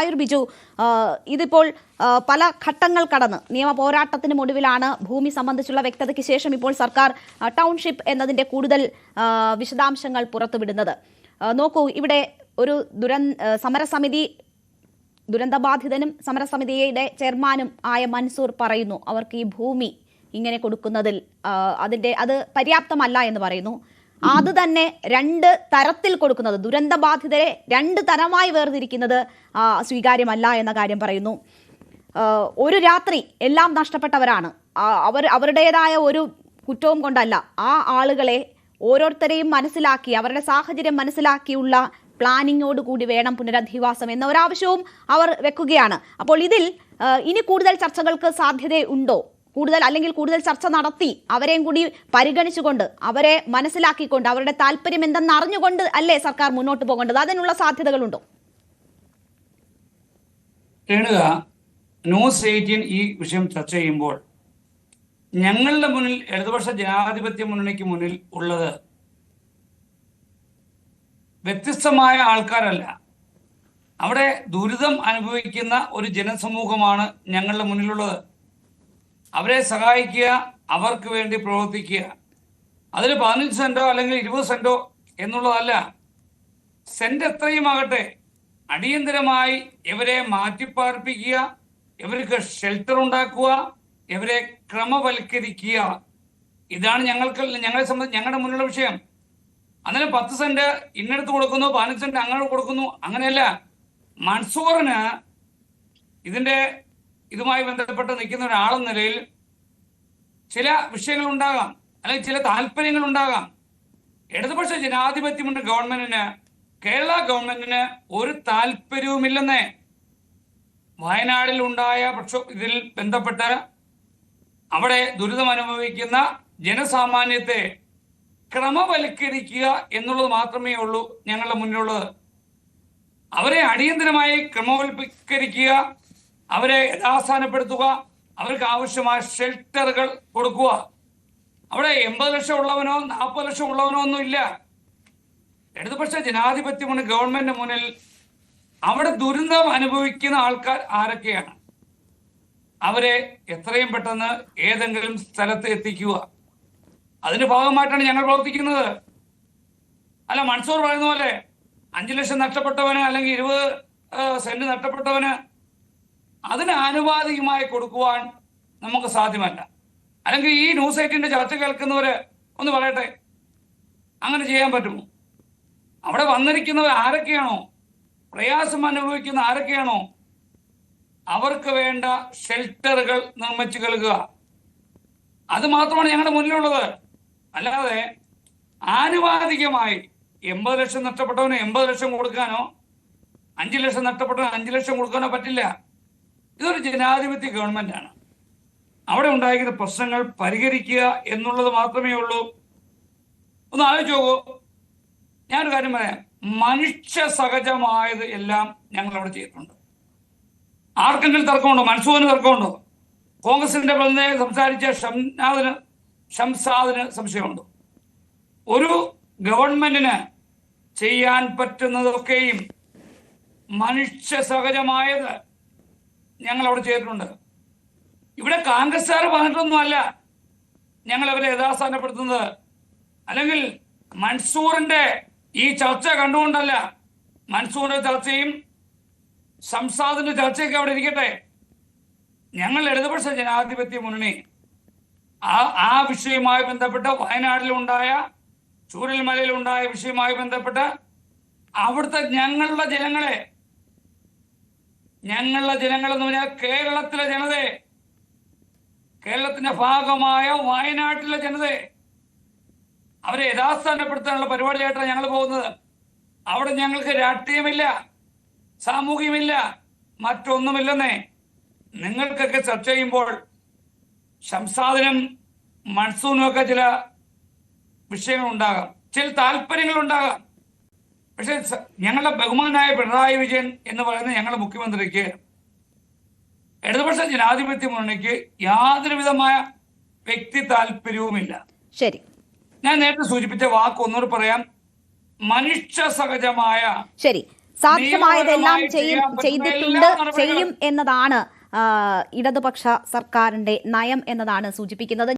ആയുർ ബിജു ഇതിപ്പോൾ പല ഘട്ടങ്ങൾ കടന്ന് നിയമ പോരാട്ടത്തിന് ഒടുവിലാണ് ഭൂമി സംബന്ധിച്ചുള്ള വ്യക്തതയ്ക്ക് ശേഷം ഇപ്പോൾ സർക്കാർ ടൗൺഷിപ്പ് എന്നതിന്റെ കൂടുതൽ വിശദാംശങ്ങൾ പുറത്തുവിടുന്നത്. നോക്കൂ ഇവിടെ ഒരു ദുരൻ സമരസമിതി ദുരന്തബാധിതനും സമരസമിതിയുടെ ചെയർമാനും ആയ മൻസൂർ പറയുന്നു അവർക്ക് ഈ ഭൂമി ഇങ്ങനെ കൊടുക്കുന്നതിൽ അതിന്റെ അത് പര്യാപ്തമല്ല എന്ന് പറയുന്നു. അത് തന്നെ രണ്ട് തരത്തിൽ കൊടുക്കുന്നത്. ദുരന്ത ബാധിതരെ രണ്ട് തരമായി വേർതിരിക്കുന്നത് സ്വീകാര്യമല്ല എന്ന കാര്യം പറയുന്നു. ഒരു രാത്രി എല്ലാം നഷ്ടപ്പെട്ടവരാണ്. അവർ അവരുടേതായ ഒരു കുറ്റവും കൊണ്ടല്ല. ആ ആളുകളെ ഓരോരുത്തരെയും മനസ്സിലാക്കി അവരുടെ സാഹചര്യം മനസ്സിലാക്കിയുള്ള പ്ലാനിങ്ങോട് കൂടി വേണം പുനരധിവാസം എന്ന ഒരാവശ്യവും അവർ വെക്കുകയാണ്. അപ്പോൾ ഇതിൽ ഇനി കൂടുതൽ ചർച്ചകൾക്ക് സാധ്യതയുണ്ടോ? കൂടുതൽ അല്ലെങ്കിൽ കൂടുതൽ ചർച്ച നടത്തി അവരെയും കൂടി പരിഗണിച്ചുകൊണ്ട് അവരെ മനസ്സിലാക്കിക്കൊണ്ട് അവരുടെ താല്പര്യം എന്തെന്ന് അറിഞ്ഞുകൊണ്ട് അല്ലേ സർക്കാർ മുന്നോട്ട് പോകേണ്ടത്? അതിനുള്ള സാധ്യതകളുണ്ടോ? രേണുക ന്യൂസ് എയ്റ്റീൻ ഈ വിഷയം ചർച്ച ചെയ്യുമ്പോൾ ഞങ്ങളുടെ മുന്നിൽ ഇടതുപക്ഷ ജനാധിപത്യ മുന്നണിക്ക് മുന്നിൽ ഉള്ളത് വ്യത്യസ്തമായ ആൾക്കാരല്ല. അവിടെ ദുരിതം അനുഭവിക്കുന്ന ഒരു ജനസമൂഹമാണ് ഞങ്ങളുടെ മുന്നിലുള്ളത്. അവരെ സഹായിക്കുക അവർക്ക് വേണ്ടി പ്രവർത്തിക്കുക. അതിൽ പതിനഞ്ച് സെന്റോ അല്ലെങ്കിൽ ഇരുപത് സെന്റോ എന്നുള്ളതല്ല. സെന്റ് എത്രയുമാകട്ടെ അടിയന്തരമായി ഇവരെ മാറ്റിപ്പാർപ്പിക്കുക ഇവർക്ക് ഷെൽട്ടർ ഉണ്ടാക്കുക ഇവരെ ക്രമവൽക്കരിക്കുക. ഇതാണ് ഞങ്ങൾക്ക് ഞങ്ങളെ സംബന്ധിച്ച് ഞങ്ങളുടെ മുന്നിലുള്ള വിഷയം. അന്നേരം പത്ത് സെന്റ് ഇന്നെടുത്ത് കൊടുക്കുന്നു പതിനഞ്ച് സെന്റ് അങ്ങനെ കൊടുക്കുന്നു അങ്ങനെയല്ല. മൺസൂറിന് ഇതിന്റെ ഇതുമായി ബന്ധപ്പെട്ട് നിൽക്കുന്ന ഒരാളെന്ന നിലയിൽ ചില വിഷയങ്ങൾ ഉണ്ടാകാം അല്ലെങ്കിൽ ചില താല്പര്യങ്ങൾ ഉണ്ടാകാം ഇടതുപക്ഷ ജനാധിപത്യമുണ്ട് ഗവൺമെന്റിന്. കേരള ഗവൺമെന്റിന് ഒരു താല്പര്യവുമില്ലെന്നേ വയനാടിൽ ഉണ്ടായ പ്രക്ഷോ ഇതിൽ ബന്ധപ്പെട്ട് അവിടെ ദുരിതം അനുഭവിക്കുന്ന ജനസാമാന്യത്തെ ക്രമവൽക്കരിക്കുക എന്നുള്ളത് മാത്രമേ ഉള്ളൂ ഞങ്ങളുടെ മുന്നിലുള്ളത്. അവരെ അടിയന്തരമായി ക്രമവൽക്കരിക്കുക അവരെ യഥാസ്ഥാനപ്പെടുത്തുക അവർക്ക് ആവശ്യമായ ഷെൽട്ടറുകൾ കൊടുക്കുക. അവിടെ എൺപത് ലക്ഷം ഉള്ളവനോ നാൽപ്പത് ലക്ഷം ഉള്ളവനോ ഒന്നും ഇല്ല. ഇടതുപക്ഷ ജനാധിപത്യമാണ് ഗവൺമെന്റ് മുന്നിൽ. അവിടെ ദുരന്തം അനുഭവിക്കുന്ന ആൾക്കാർ ആരൊക്കെയാണ്? അവരെ എത്രയും പെട്ടെന്ന് ഏതെങ്കിലും സ്ഥലത്ത് എത്തിക്കുക. അതിന്റെ ഭാഗമായിട്ടാണ് ഞങ്ങൾ പ്രവർത്തിക്കുന്നത്. അല്ല മൺസൂർ പറയുന്ന പോലെ അഞ്ചു ലക്ഷം നഷ്ടപ്പെട്ടവന് അല്ലെങ്കിൽ ഇരുപത് സെന്റ് നഷ്ടപ്പെട്ടവന് അതിന് ആനുപാതികമായി കൊടുക്കുവാൻ നമുക്ക് സാധ്യമല്ല. അല്ലെങ്കിൽ ഈ ന്യൂസ് എയ്റ്റിന്റെ ചർച്ച കേൾക്കുന്നവര് ഒന്ന് പറയട്ടെ? അങ്ങനെ ചെയ്യാൻ പറ്റുമോ? അവിടെ വന്നിരിക്കുന്നവർ ആരൊക്കെയാണോ? പ്രയാസം അനുഭവിക്കുന്ന ആരൊക്കെയാണോ? അവർക്ക് വേണ്ട ഷെൽട്ടറുകൾ നിർമ്മിച്ചു നൽകുക. അത് മാത്രമാണ് ഞങ്ങളുടെ മുന്നിലുള്ളത്. അല്ലാതെ ആനുപാതികമായി എൺപത് ലക്ഷം നഷ്ടപ്പെട്ടവന് എൺപത് ലക്ഷം കൊടുക്കാനോ അഞ്ചു ലക്ഷം നഷ്ടപ്പെട്ടവന് അഞ്ചു ലക്ഷം കൊടുക്കാനോ പറ്റില്ല. ഇതൊരു ജനാധിപത്യ ഗവൺമെന്റാണ് അവിടെ ഉണ്ടായിരിക്കുന്ന പ്രശ്നങ്ങൾ പരിഹരിക്കുക എന്നുള്ളത് മാത്രമേ ഉള്ളൂ. ഒന്ന് ആലോചിച്ച് നോക്കൂ. ഞാനൊരു കാര്യം പറയാം. മനുഷ്യ സഹജമായത് എല്ലാം ഞങ്ങൾ അവിടെ ചെയ്തിട്ടുണ്ട്. ആർക്കെങ്കിലും തർക്കമുണ്ടോ? മൻസൂറിന് തർക്കമുണ്ടോ? കോൺഗ്രസിന്റെ പ്രതിനിധി സംസാരിച്ച ഷംനാദിന് ഷംസാദിന് സംശയമുണ്ടോ? ഒരു ഗവൺമെന്റിന് ചെയ്യാൻ പറ്റുന്നതൊക്കെയും മനുഷ്യ സഹജമായത് ഞങ്ങൾ അവിടെ ചെയ്തിട്ടുണ്ട്. ഇവിടെ കോൺഗ്രസ്സുകാർ പറഞ്ഞിട്ടൊന്നുമല്ല ഞങ്ങൾ അവരെ യഥാസ്ഥാനപ്പെടുത്തുന്നത്. അല്ലെങ്കിൽ മൻസൂറിന്റെ ഈ ചർച്ച കണ്ടുകൊണ്ടല്ല മൻസൂറിന്റെ ചർച്ചയും സംസാദിന്റെ ചർച്ചയൊക്കെ അവിടെ ഇരിക്കട്ടെ. ഞങ്ങൾ ഇടതുപക്ഷ ജനാധിപത്യ മുന്നണി. ആ ആ വിഷയവുമായി ബന്ധപ്പെട്ട് വയനാട്ടിലുണ്ടായ ചൂരൽമലയിലുണ്ടായ വിഷയവുമായി ബന്ധപ്പെട്ട് അവിടുത്തെ ഞങ്ങളുടെ ജനങ്ങളെ ഞങ്ങളുടെ ജനങ്ങൾ എന്ന് പറഞ്ഞാൽ കേരളത്തിലെ ജനതയെ കേരളത്തിന്റെ ഭാഗമായ വയനാട്ടിലെ ജനതയെ അവരെ യഥാസ്ഥാനപ്പെടുത്താനുള്ള പരിപാടിയായിട്ടാണ് ഞങ്ങൾ പോകുന്നത്. അവിടെ ഞങ്ങൾക്ക് രാഷ്ട്രീയമില്ല സാമൂഹ്യമില്ല മറ്റൊന്നുമില്ലെന്നേ. നിങ്ങൾക്കൊക്കെ ചർച്ച ചെയ്യുമ്പോൾ ശംസാദിനും മൺസൂനും ഒക്കെ ചില വിഷയങ്ങൾ ഉണ്ടാകാം ചില താല്പര്യങ്ങൾ ഉണ്ടാകാം പക്ഷെ ഞങ്ങളുടെ ബഹുമാനായ പിണറായി വിജയൻ എന്ന് പറയുന്ന ഞങ്ങളുടെ മുഖ്യമന്ത്രിക്ക് ഇടതുപക്ഷ ജനാധിപത്യ മുന്നണിക്ക് യാതൊരു വിധമായ വ്യക്തി താല്പര്യവുമില്ല. ശരി. ഞാൻ നേരത്തെ സൂചിപ്പിച്ച വാക്ക് ഒന്നുകൂടി പറയാം. മനുഷ്യ സഹജമായ ശരി. സാധ്യമായതെല്ലാം ചെയ്യും ചെയ്തിട്ടുണ്ട് ചെയ്യും എന്നതാണ് ഇടതുപക്ഷ സർക്കാരിന്റെ നയം എന്നതാണ് സൂചിപ്പിക്കുന്നത്.